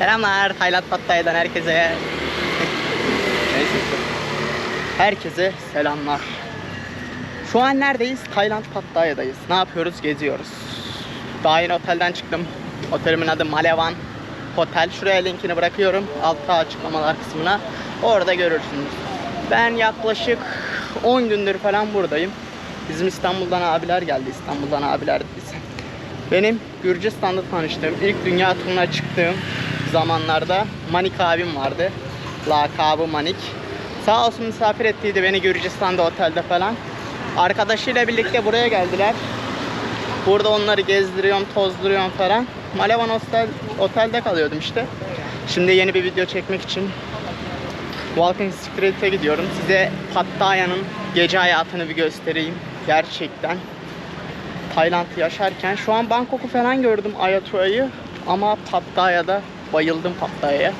Selamlar Tayland Pattaya'dan herkese. Neyse. Herkese selamlar. Şu an neredeyiz? Tayland Pattaya'dayız. Ne yapıyoruz? Geziyoruz. Daha yeni otelden çıktım. Otelimin adı Malevan Hotel. Şuraya linkini bırakıyorum. Altta açıklamalar kısmına. Orada görürsünüz. Ben yaklaşık 10 gündür falan buradayım. Bizim İstanbul'dan abiler geldi. İstanbul'dan abiler biz. Benim Gürcistan'da tanıştığım, ilk dünya turuna çıktığım zamanlarda Manik abim vardı. Lakabı Manik. Sağ olsun misafir ettiydi beni Gürcistan'da otelde falan. Arkadaşıyla birlikte buraya geldiler. Burada onları gezdiriyorum, tozduruyorum falan. Malevan Hostel, otelde kalıyordum işte. Şimdi yeni bir video çekmek için Walking Street'e gidiyorum. Size Pattaya'nın gece hayatını bir göstereyim. Gerçekten. Tayland yaşarken şu an Bangkok'u falan gördüm Ayatola'yı ama Pattaya'da bayıldım Pattaya'ya.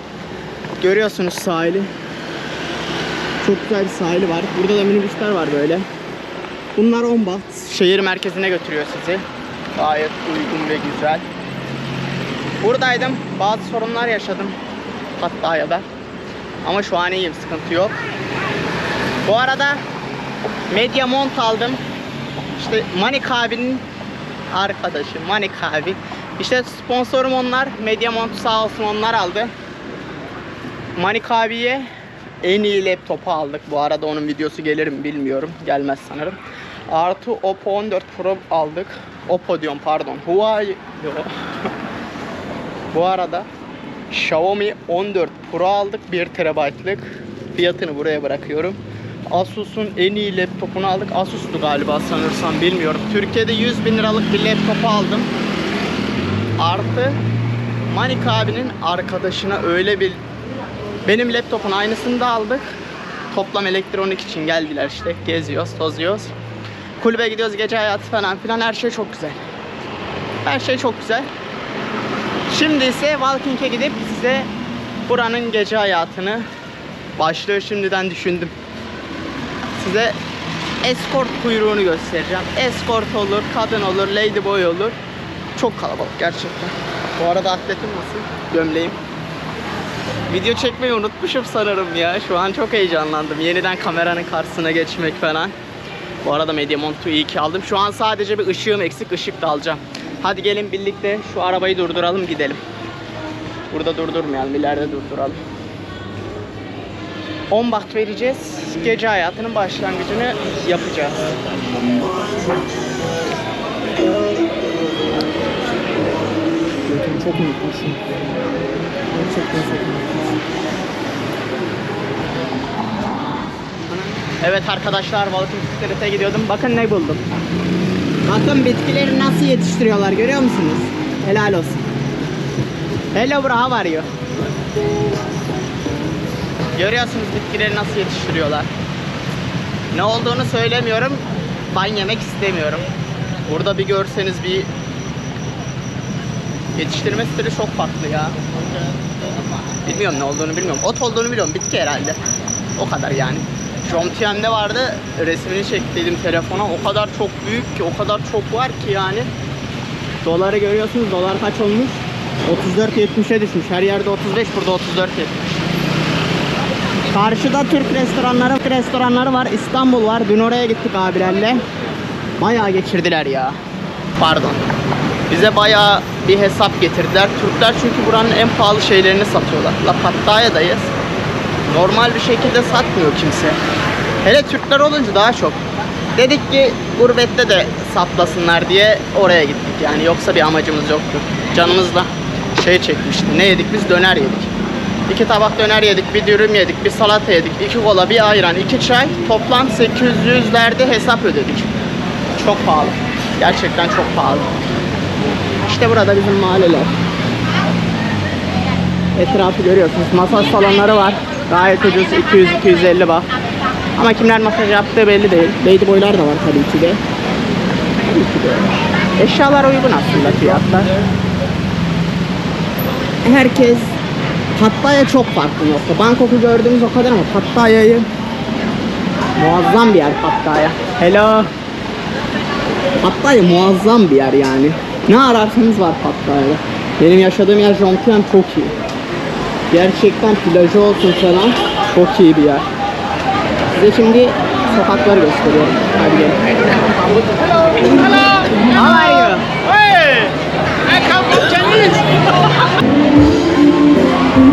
Görüyorsunuz sahili. Çok güzel bir sahili var. Burada da minibüsler var böyle. Bunlar 10 baht. Şehir merkezine götürüyor sizi. Gayet uygun ve güzel. Buradaydım. Bazı sorunlar yaşadım Pattaya'da. Ama şu an iyiyim. Sıkıntı yok. Bu arada Media Mont aldım. İşte Manik abinin arkadaşı Manik abi. İşte sponsorum onlar. Media Mont sağ olsun onlar aldı. Manik abiye en iyi laptopu aldık. Bu arada onun videosu gelir mi bilmiyorum. Gelmez sanırım. Artı Oppo 14 Pro aldık. Oppo diyorum pardon. Huawei. Bu arada Xiaomi 14 Pro aldık. 1 TB'lık. Fiyatını buraya bırakıyorum. Asus'un en iyi laptopunu aldık. Asus'tu galiba sanırsam bilmiyorum. Türkiye'de 100 bin liralık bir laptopu aldım. Artı Manik abinin arkadaşına öyle bir benim laptopun aynısını da aldık. Toplam elektronik için geldiler işte. Geziyoruz, tozuyoruz. Kulübe gidiyoruz gece hayatı falan filan her şey çok güzel. Her şey çok güzel. Şimdi ise Walking'e gidip size buranın gece hayatını başlıyor şimdiden düşündüm. Size escort kuyruğunu göstereceğim. Escort olur, kadın olur, ladyboy olur. Çok kalabalık gerçekten. Bu arada atletim nasıl? Gömleğim. Video çekmeyi unutmuşum sanırım ya. Şu an çok heyecanlandım. Yeniden kameranın karşısına geçmek falan. Bu arada Mediamont'u iyi ki aldım. Şu an sadece bir ışığım eksik. ışık da alacağım. Hadi gelin birlikte şu arabayı durduralım gidelim. Burada durdurmayalım. ileride durduralım. 10 baht vereceğiz. Gece hayatının başlangıcını yapacağız. Çok unutmuşum. Gerçekten çok unutmuşum. Evet arkadaşlar balık bisiklet'e gidiyordum. Bakın ne buldum. Bakın bitkileri nasıl yetiştiriyorlar görüyor musunuz? Helal olsun. Hello bro how are you? Görüyorsunuz bitkileri nasıl yetiştiriyorlar. Ne olduğunu söylemiyorum. Ben yemek istemiyorum. Burada bir görseniz bir yetiştirme stili çok farklı ya. Bilmiyorum ne olduğunu bilmiyorum. Ot olduğunu biliyorum. Bitki herhalde. O kadar yani. Jomtiyen'de vardı. Resmini çektiydim telefona. O kadar çok büyük ki, o kadar çok var ki yani. Doları görüyorsunuz. Dolar kaç olmuş? 34.70'e düşmüş. Her yerde 35, burada 34.70. Karşıda Türk restoranları, restoranları var. İstanbul var. Dün oraya gittik abilerle. Bayağı geçirdiler ya. Pardon. Bize bayağı bir hesap getirdiler. Türkler çünkü buranın en pahalı şeylerini satıyorlar. La Pattaya'dayız. Normal bir şekilde satmıyor kimse. Hele Türkler olunca daha çok. Dedik ki gurbette de saplasınlar diye oraya gittik yani. Yoksa bir amacımız yoktu. Canımızla şey çekmişti. Ne yedik biz? Döner yedik. İki tabak döner yedik, bir dürüm yedik, bir salata yedik, iki kola, bir ayran, iki çay. Toplam 800'lerde hesap ödedik. Çok pahalı. Gerçekten çok pahalı. İşte burada bizim mahalleler. Etrafı görüyorsunuz. Masaj salonları var. Gayet ucuz 200-250 bak. Ama kimler masaj yaptığı belli değil. Ladyboylar da var tabii ki de. Tabii ki de. Eşyalar uygun aslında fiyatlar. Herkes Pattaya çok farklı nokta. Bangkok'u gördüğümüz o kadar ama Pattaya'yı muazzam bir yer Pattaya. Hello. Pattaya muazzam bir yer yani. Ne ararsanız var Pattaya'da. Benim yaşadığım yer Jomtien çok iyi. Gerçekten plajı olsun falan çok iyi bir yer. Size şimdi sokakları gösteriyorum. Hadi gelin. How are you? Hey! I come from Chinese!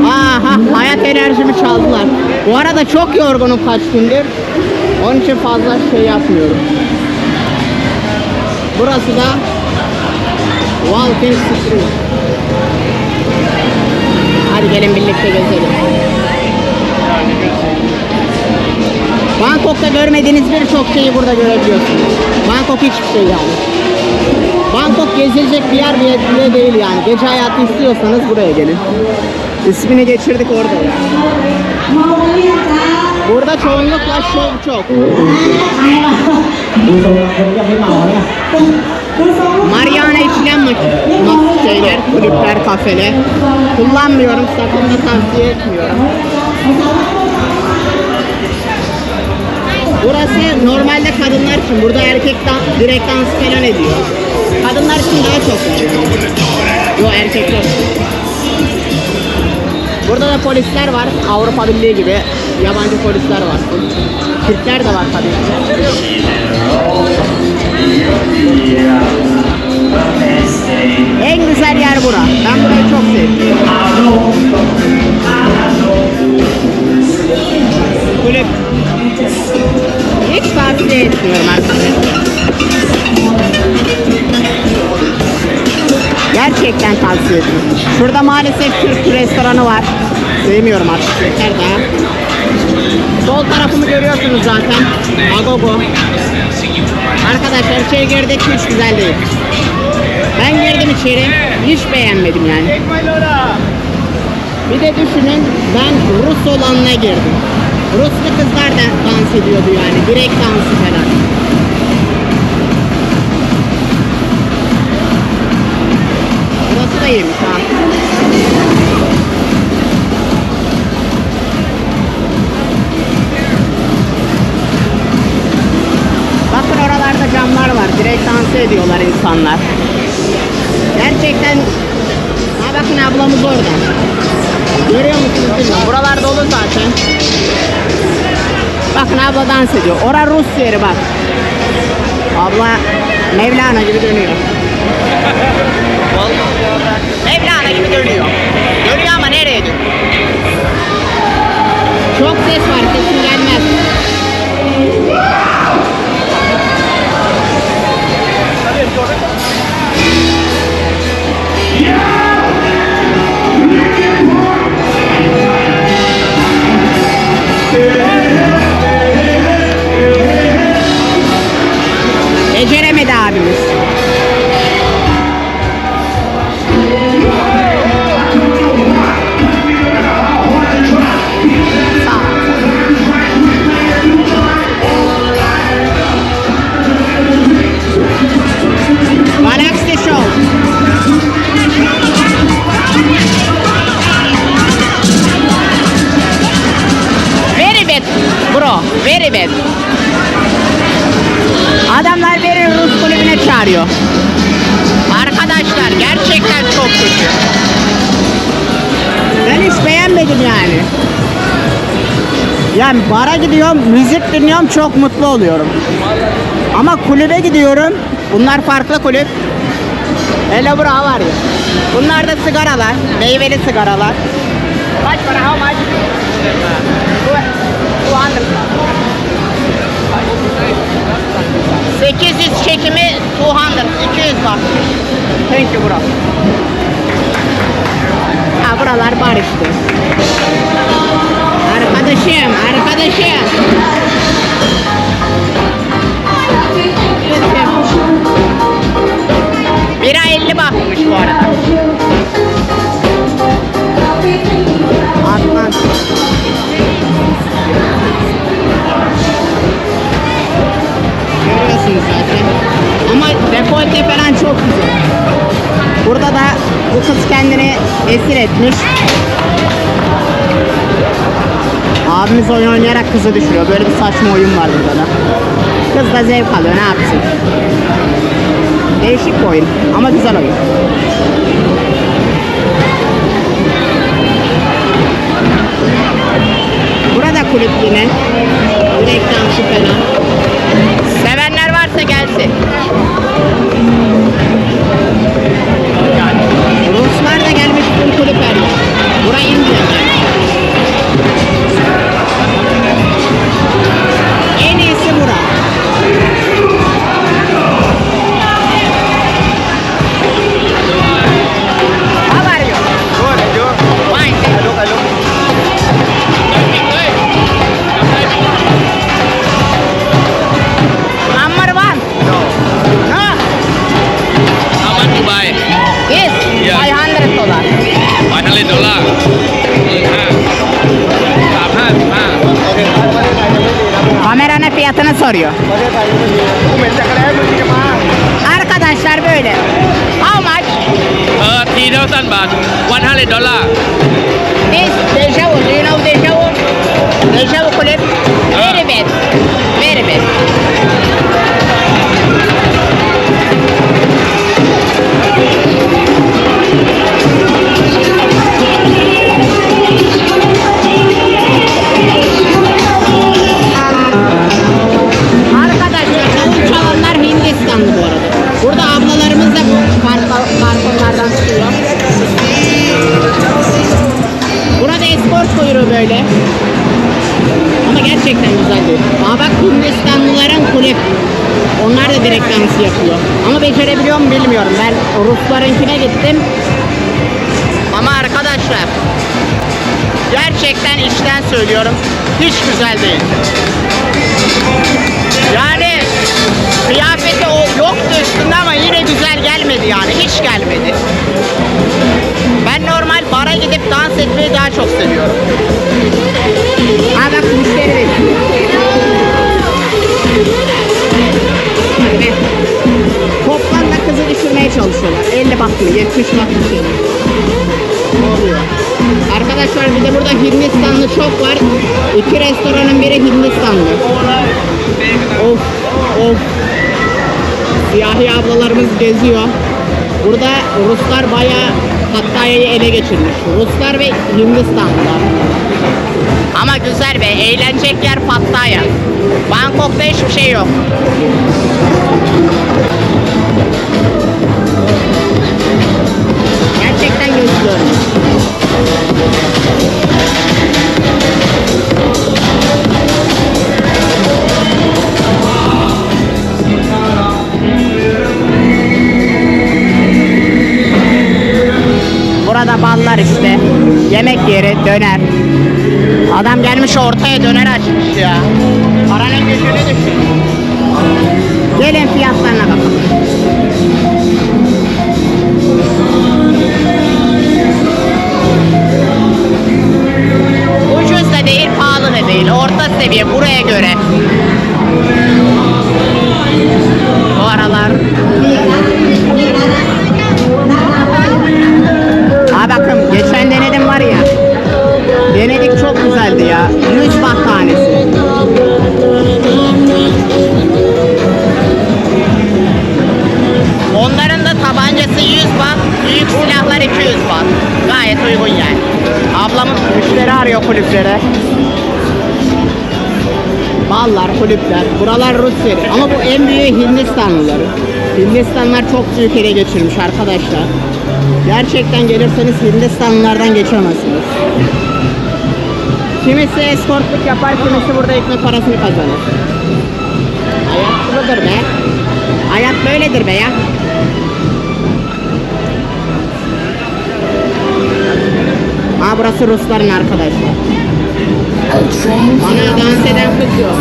Aha hayat enerjimi çaldılar. Bu arada çok yorgunum kaç gündür. Onun için fazla şey yapmıyorum. Burası da Walking Street. Hadi gelin birlikte gezelim. Bangkok'ta görmediğiniz birçok şeyi burada görebiliyorsunuz. Bangkok hiçbir şey yani. Bangkok gezilecek bir yer bile değil yani. Gece hayatı istiyorsanız buraya gelin. İsmini geçirdik orada ya. Burada çoğunlukla şov çok. Mariana içilen mak- mak- şeyler, kulüpler, kafeler. Kullanmıyorum, sakın da tavsiye etmiyorum. Burası normalde kadınlar için. Burada erkek dan- direkt dans falan ediyor. Kadınlar için daha çok. Yok erkekler. Burada da polisler var. Avrupa Birliği gibi yabancı polisler var. Türkler de var tabii. Maalesef Türk restoranı var. Sevmiyorum artık daha. Sol tarafımı görüyorsunuz zaten. Agogo. Arkadaşlar içeri girdik hiç güzel değil. Ben girdim içeri hiç beğenmedim yani. Bir de düşünün ben Rus olanına girdim. Ruslu kızlar da dans ediyordu yani direkt dansı falan. Burası da iyiymiş ha. Bakın oralarda camlar var. Direkt dans ediyorlar insanlar. Gerçekten Ha bakın ablamız orada. Görüyor musunuz bilmiyorum. Buralar dolu zaten. Bakın abla dans ediyor. Ora Rus yeri bak. Abla Mevlana gibi dönüyor. Mevlana gibi dönüyor. Dönüyor ama nereye dönüyor? Çok ses var, sesin çağırıyor. Arkadaşlar gerçekten çok kötü. Ben hiç beğenmedim yani. Yani bara gidiyorum, müzik dinliyorum, çok mutlu oluyorum. Ama kulübe gidiyorum, bunlar farklı kulüp. Hele bura var ya. Bunlar da sigaralar, meyveli sigaralar. Kaç para, how much? 200. 800 çekimi 200, 200 bak. Thank you bro. Ha buralar bar işte. Arkadaşım, arkadaşım. Bira 50 bakmış bu arada. Ama dekolte falan çok güzel. Burada da bu kız kendini esir etmiş. Abimiz oyun oynayarak kızı düşürüyor. Böyle bir saçma oyun var burada da. Kız da zevk alıyor ne yapsın. Değişik bir oyun ama güzel oyun. kulüp yine. Direkt dansı falan. Da gelmiş full kulüp her fiyatını dans yapıyor. Ama becerebiliyor mu bilmiyorum. Ben Ruslarınkine gittim. Ama arkadaşlar gerçekten içten söylüyorum. Hiç güzel değil. Yani kıyafeti o yoktu üstünde ama yine güzel gelmedi yani. Hiç gelmedi. Ben normal bara gidip dans etmeyi daha çok seviyorum. Siyahi ablalarımız geziyor. Burada Ruslar bayağı Pattaya'yı ele geçirmiş. Ruslar ve Hindistanlılar. Ama güzel be, eğlenecek yer Pattaya. Bangkok'ta hiçbir şey yok. Gerçekten gözlüyorum. Döner. Adam gelmiş ortaya döner açmış ya. Paranın gücünü düşün. Gelin fiyatlarına bakalım. Ucuz da değil, pahalı da değil. Orta seviye buraya göre. Yeri. Ama bu en büyüğü Hindistanlıları. Hindistanlar çok büyük ele geçirmiş arkadaşlar. Gerçekten gelirseniz Hindistanlılardan geçemezsiniz. Kimisi eskortluk yapar, kimisi burada ekmek parasını kazanır. Hayat budur be. Hayat böyledir be ya. Aa burası Rusların arkadaşlar. Bana dans eden kız yok.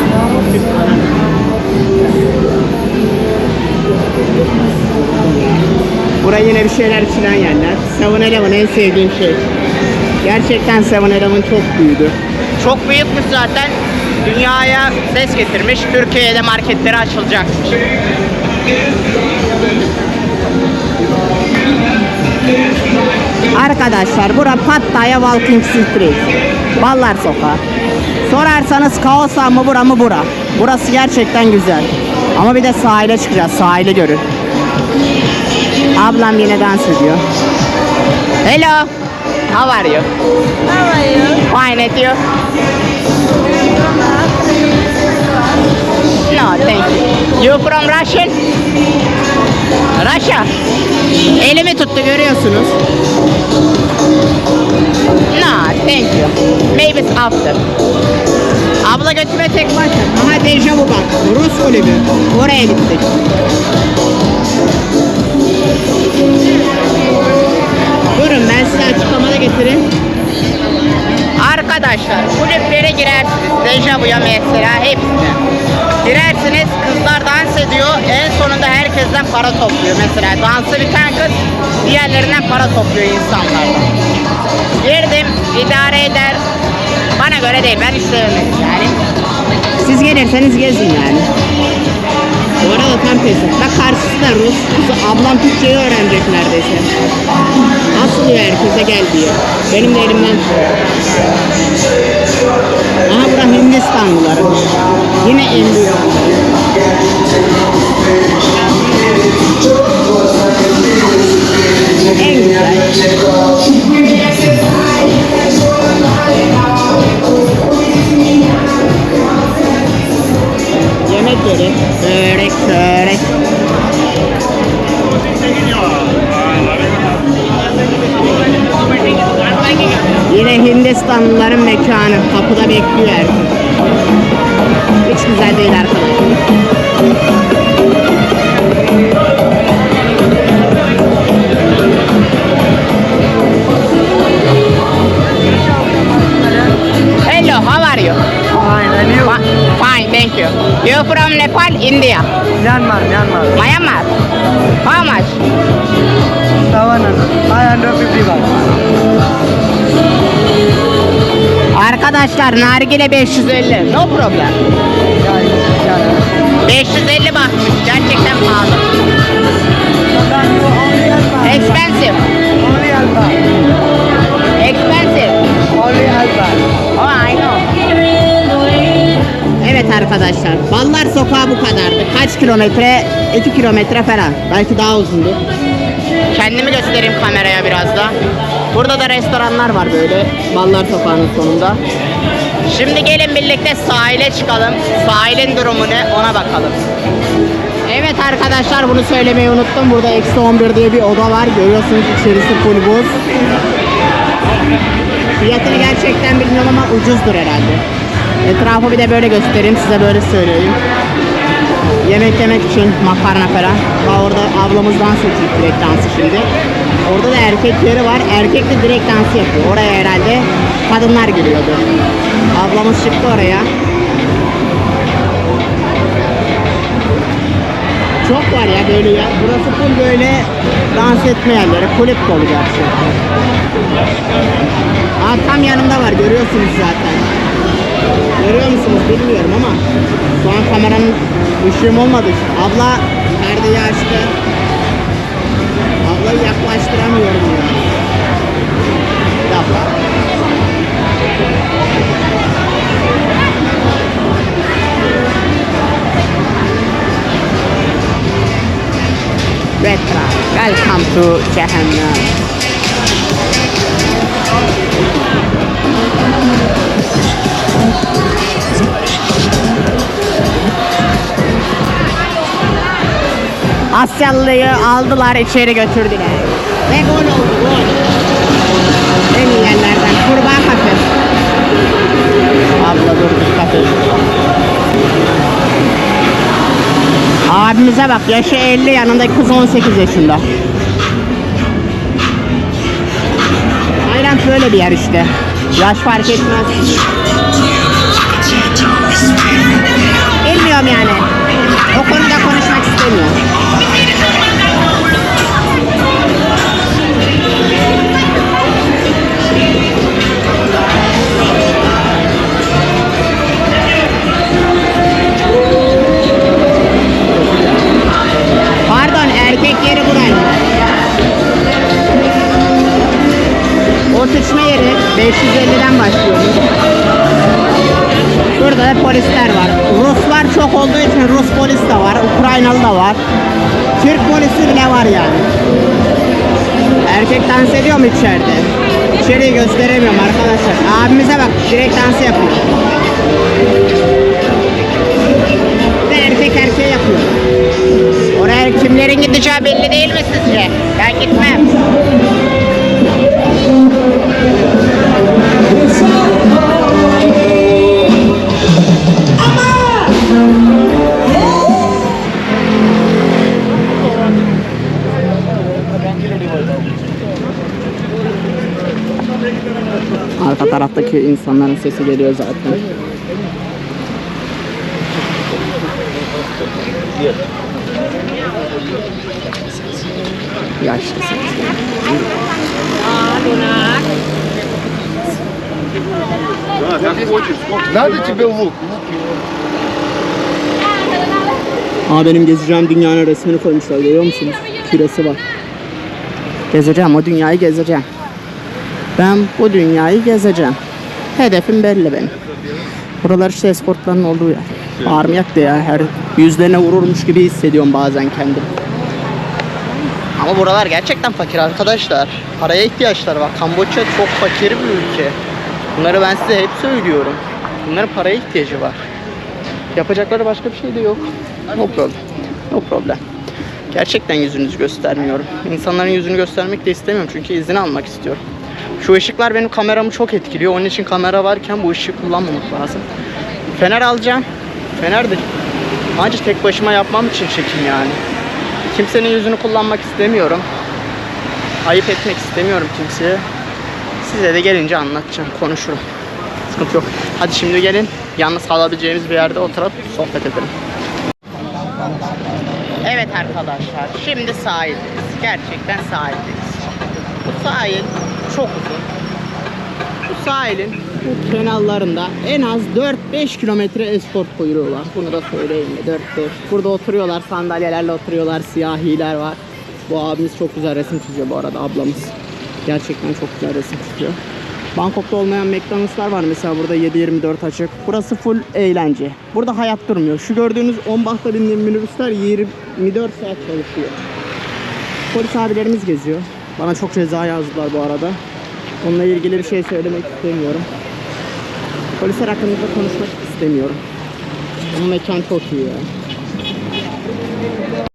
Buraya yine bir şeyler içilen yerler. 7-Eleven en sevdiğim şey. Gerçekten 7-Eleven çok büyüdü. Çok büyükmüş zaten. Dünyaya ses getirmiş. Türkiye'de marketleri açılacakmış. Arkadaşlar bura Pattaya Walking Street. Ballar Sokağı. Sorarsanız kaosa mı bura mı bura. Burası gerçekten güzel. Ama bir de sahile çıkacağız. Sahili görün. Ablam yine dans ediyor. Hello. How are you? How are you? Fine, and you? No, thank you. You from Russian? Russia. Elimi tuttu görüyorsunuz. No, thank you. Maybe it's after. Abla götüme tek başla. Aha dejavu bak. Rus kulübü. Oraya gittik. Ben size açıklamada getireyim. Arkadaşlar kulüplere girersiniz. Dejavu'ya mesela hepsine. Girersiniz kızlar dans ediyor. En sonunda herkesten para topluyor. Mesela dansı biten kız diğerlerinden para topluyor insanlardan. Girdim idare eder. Bana göre değil ben istemedim yani. Siz gelirseniz gezin yani. Bu arada tam tesis. Bak karşısı da Rus. Kızı, ablam Türkçeyi öğrenecek neredeyse. Asılıyor herkese gel diyor. Benim de elimden. Aha bura Hindistanlılar. Yine en büyük. En güzel. Kapıda bekliyor herkes. Hiç güzel değil arkadaşlar. Hello, how are you? Fine, and you? Fi- Fine, thank you. You from Nepal, India, Myanmar, Myanmar. Myanmar. How much? 550 baht. Arkadaşlar nargile 550. No problem. Yeah, yeah. 550 bakmış. Gerçekten pahalı. Expensive. Only Alba. Expensive. Only Alba. Oh, I know. Evet arkadaşlar. Ballar sokağı bu kadardı. Kaç kilometre? 2 kilometre falan. Belki daha uzundu. Kendimi göstereyim kameraya biraz da. Burada da restoranlar var böyle. Ballar sokağının sonunda. Şimdi gelin birlikte sahile çıkalım. Sahilin durumu ne ona bakalım. Evet arkadaşlar bunu söylemeyi unuttum. Burada eksi 11 diye bir oda var. Görüyorsunuz içerisi full buz. Fiyatını gerçekten bilmiyorum ama ucuzdur herhalde. Etrafı bir de böyle göstereyim size böyle söyleyeyim. Yemek yemek için makarna falan. Ha orada ablamız dans edecek direkt dansı şimdi. Orada da erkek yeri var. Erkek de direkt dans yapıyor. Oraya herhalde kadınlar giriyordu. Ablamız çıktı oraya. Çok var ya böyle ya. Burası full böyle dans etme yerleri. Kulüp dolu gerçekten. Aa, tam yanımda var görüyorsunuz zaten. Görüyor musunuz bilmiyorum ama şu an kameranın ışığım olmadı. Abla to Cehennem. Asyalıyı aldılar içeri götürdüler. Ve gol oldu gol. En iyi kurbağa kafe. Abla dur dikkat et. Abimize bak yaşı 50 yanındaki kız 18 yaşında. Böyle bir yer işte. Yaş fark etmez. Bilmiyorum yani. O konuda konuşmak istemiyorum. Pardon erkek yeri burayı. Sıçma yeri 550'den başlıyor. Burada da polisler var. Ruslar çok olduğu için Rus polis de var, Ukraynalı da var. Türk polisi bile var yani. Erkek dans ediyor mu içeride? İçeriği gösteremiyorum arkadaşlar. Abimize bak direkt dans yapıyor. Bir de terfiye yapıyorlar. Oraya kimlerin gideceği belli değil mi sizce? Ben gitmem. Arka taraftaki insanların sesi geliyor zaten. Yaşlı sesi. Nerede ki be Aa benim gezeceğim dünyanın resmini koymuşlar görüyor musunuz? Küresi var. Gezeceğim o dünyayı gezeceğim. Ben bu dünyayı gezeceğim. Hedefim belli benim. Buralar işte eskortların olduğu yer. Bağırmayak da ya her yüzlerine vururmuş gibi hissediyorum bazen kendimi. Ama buralar gerçekten fakir arkadaşlar. Paraya ihtiyaçları var. Kamboçya çok fakir bir ülke. Bunları ben size hep söylüyorum. Bunların paraya ihtiyacı var. Yapacakları başka bir şey de yok. No problem. No problem. Gerçekten yüzünüzü göstermiyorum. İnsanların yüzünü göstermek de istemiyorum çünkü izin almak istiyorum. Şu ışıklar benim kameramı çok etkiliyor. Onun için kamera varken bu ışığı kullanmamak lazım. Fener alacağım. Fener ancak tek başıma yapmam için çekim yani. Kimsenin yüzünü kullanmak istemiyorum. Ayıp etmek istemiyorum kimseye. Size de gelince anlatacağım, konuşurum. Sıkıntı yok. Hadi şimdi gelin yalnız kalabileceğimiz bir yerde oturup sohbet edelim. Evet arkadaşlar, şimdi sahildeyiz. Gerçekten sahildeyiz. Bu sahil çok uzun. Bu sahilin bu kenarlarında en az 4-5 kilometre eskort koyuyorlar. Bunu da söyleyeyim mi? 4-5. Burada oturuyorlar, sandalyelerle oturuyorlar, siyahiler var. Bu abimiz çok güzel resim çiziyor bu arada ablamız. Gerçekten çok güzel resim çiziyor. Bangkok'ta olmayan McDonald'slar var mesela burada 7-24 açık. Burası full eğlence. Burada hayat durmuyor. Şu gördüğünüz 10 bahta bindiğim minibüsler 24 saat çalışıyor. Polis abilerimiz geziyor. Bana çok ceza yazdılar bu arada. Onunla ilgili bir şey söylemek istemiyorum. Polisler hakkında konuşmak istemiyorum. Ama mekan çok iyi ya.